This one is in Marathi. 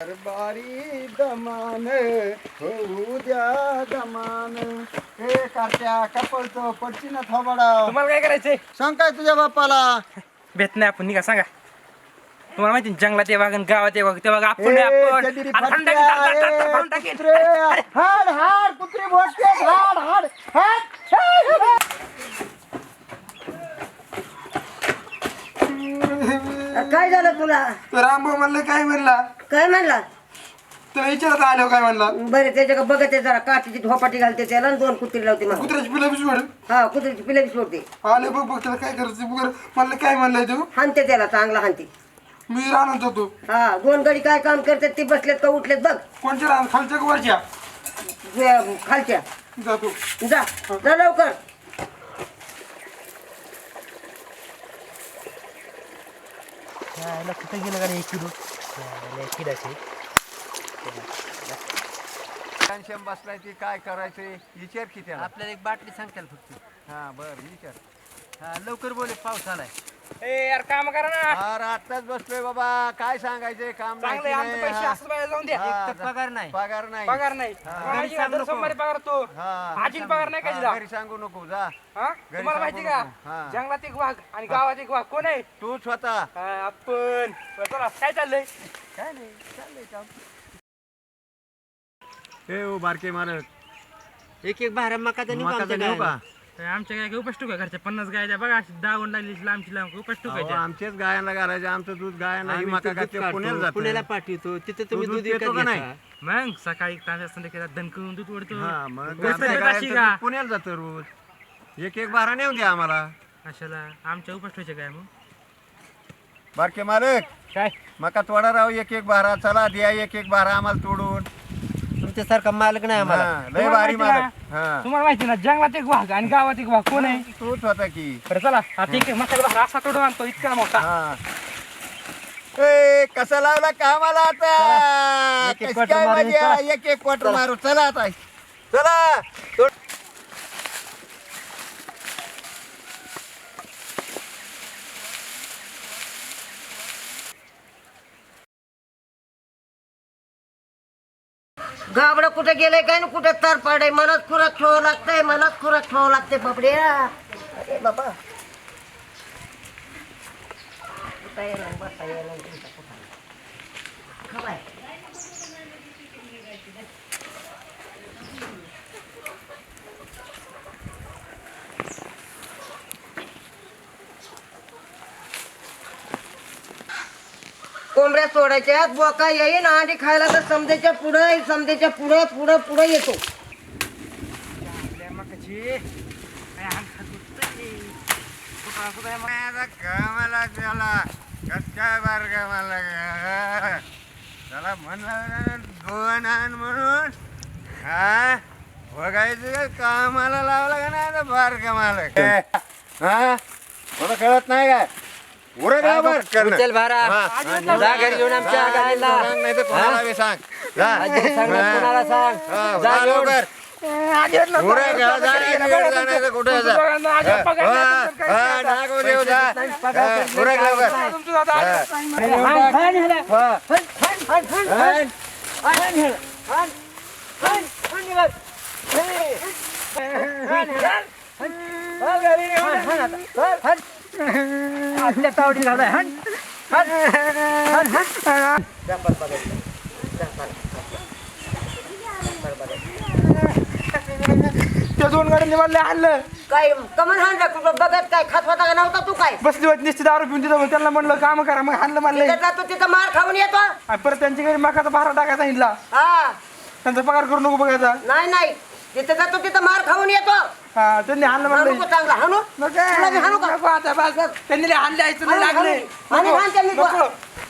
बारी दमान होऊ द्या दमान. हे कारच्या कपडतो पडची ना थोबाडा तुम्हाला काय करायचंय? सांग काय तुझ्या बापाला? भेट नाही आपण निघा सांगा. तुम्हाला माहिती ना, जंगलात ये वागन गावात ये वागन तेव्हा आपण ए, आपण. कधीरी आता फाटक्या, टाकीन, टाक, टाक, टाक, ए, टाक, टाक, टाकीन. कुत्रे, हाड हाड कुत्रे भोसके हाड हाड. हाड. काय झालं तुला? हाड. रामभाऊ म्हणलं काय म्हणला? काय म्हणला? तुला विचारत आलो काय म्हणला? बरे त्याच्या बघत आहे जरा काठीची झोपाटी घालते त्याला आणि दोन कुत्री लावते मग कुत्र्याची पिला सोड. हा कुत्रीची पिले बी सोडते. आले बघ बघ त्याला काय करायचं बघ म्हणलं काय म्हणलंय तू? हानते त्याला चांगला हानते मी राहणार जातो. हा दोन गडी काय काम करतात ते बसलेत का उठलेत बघ. कोणच्या राहणार खालच्या का वरच्या? जे खालच्या. जातो. जा जा लवकर. यायला कुठे गेलं का रे एक किलो एक किडाचे टेन्शन बसलाय ती काय करायचंय विचार की त्याला. आपल्याला एक बाटली सांगताल फक्त. हा बर विचार. हा, लवकर बोले पाऊस आलाय. ए यार काम करा ना. अरे आत्ताच बसलोय बाबा. काय सांगायचंय काम नाही चांगले की आमचे नाही, पैसे हा. असं जाऊन द्या. हा, एक तर पगार नाही. पगार नाही. पगार नाही. माझी सांगू दर नको. सोमवारी पगार तो. हा. आजीला पगार नाही हा, घरी सांगू नको जा. हा? तुम्हाला माहिती का? नको. हा. जंगलात एक वाघ आणि गावात एक वाघ. कोण आहे? तू स्वतः. हा, आपण. बरं, चला काय चाललंय? काय नाही चाललंय काम. हे ओ बारके मालक. एक एक बारा मका तर निघू मका आमच्या तर नेऊ. का? आमच्या काय उपास टुका घरच्या पन्नास गाय द्या बघा अशी दावून लागली लांबची लांब उपास अहो, टुकायच्या आमचेच गायांना घालायचं आमचं दूध गायांना ही मका पुण्याला जातं. पुण्याला पाठवतो तिथे तुम्ही दूध विकत का नाही? घेता. मग सकाळी तांब्या संध्याकाळी दण करून दूध ओढतो. हा मग रोज आमच्या तब्येत गायांचं अशी दूध का? पुण्याला जातं रोज. एक एक बारा नेऊ द्या आम्हाला. अशाला आमच्या उपास ठेवायचे काय मग? बारके मालक काय? मका तोडा राव एक एक बारा चला द्या एक एक बारा आम्हाला तोडून. तुमच्यासारखा मालक नाही आम्हाला. हा, लय तुम्हाला भारी माहिती मालक. हा. तुम्हाला माहिती ना जंगलात एक वाघ आणि गावात एक वाघ कोण आहे? तूच होता की. बरं चला आता एक मसाला भाकर असा तोडून आणतो इतका मोठा. हा. ए, कसा लावला कामाला आता? एक एक कशी क्वार्टर काय मारू, मजा? चला. एक एक क्वार्टर मारू. चला आता चला. कुठे गेले काय ना कुठे तर पडे मनात खुराक ठेवावं लागतंय मनात खुराक ठेवावं लागते बापड्या अरे बाबा. उठता येईना, बसता येईना, तुमचा कुठं. खवाय. कोंबड्या सोडायच्या बोका येईन अंडी खायला तर समजेच्या पुढं समजेच्या पुढं पुढं पुढं येतो. कामाला काय बार कामाला म्हणलं दोन आण म्हणून. हा? बघायचं का? कामाला लावला का नाही आता बार कामाला हा? मला कळत नाही काय? उरं का बर करणं? उचल भारा हा. जा घरी घेऊन आमच्या जा, गाडीला. नाही तर कोणाला बी सांग जा. कोणाला सांग हा, जा जा घेऊन. लवकर. उरं घ्या, जा, इकडे जा, नाही तर कुठं जा. हा, हा, नागो देव जा. हा, उरक लवकर. त्या दोन गाड्यांनी मला आणलं. काय कमल हाणला कुठं बघत काय खात होता का नव्हता तू काय? बसली होती निश्चित दारू पिऊन तिथं मग त्यांना म्हणलं काम करा. मग आणलं म्हणलं तू तिथं मार खाऊन येतो. आणि परत त्यांच्या घरी मकाचा भारा टाकायचा सांगितला हा. त्यांचा पगार करू नको बघायचा. नाही नाही. तिथं जातो तिथं मार खाऊन येतो. हा त्यांनी आणलं हाणू म्हणलं का चांगला? हाणू? नको तुला बी हाणू का? नको आता बस बस. त्यांनी लय आणले आईचं लय हाणू, लागले. हाणू. आणि हाण त्यांनी नको.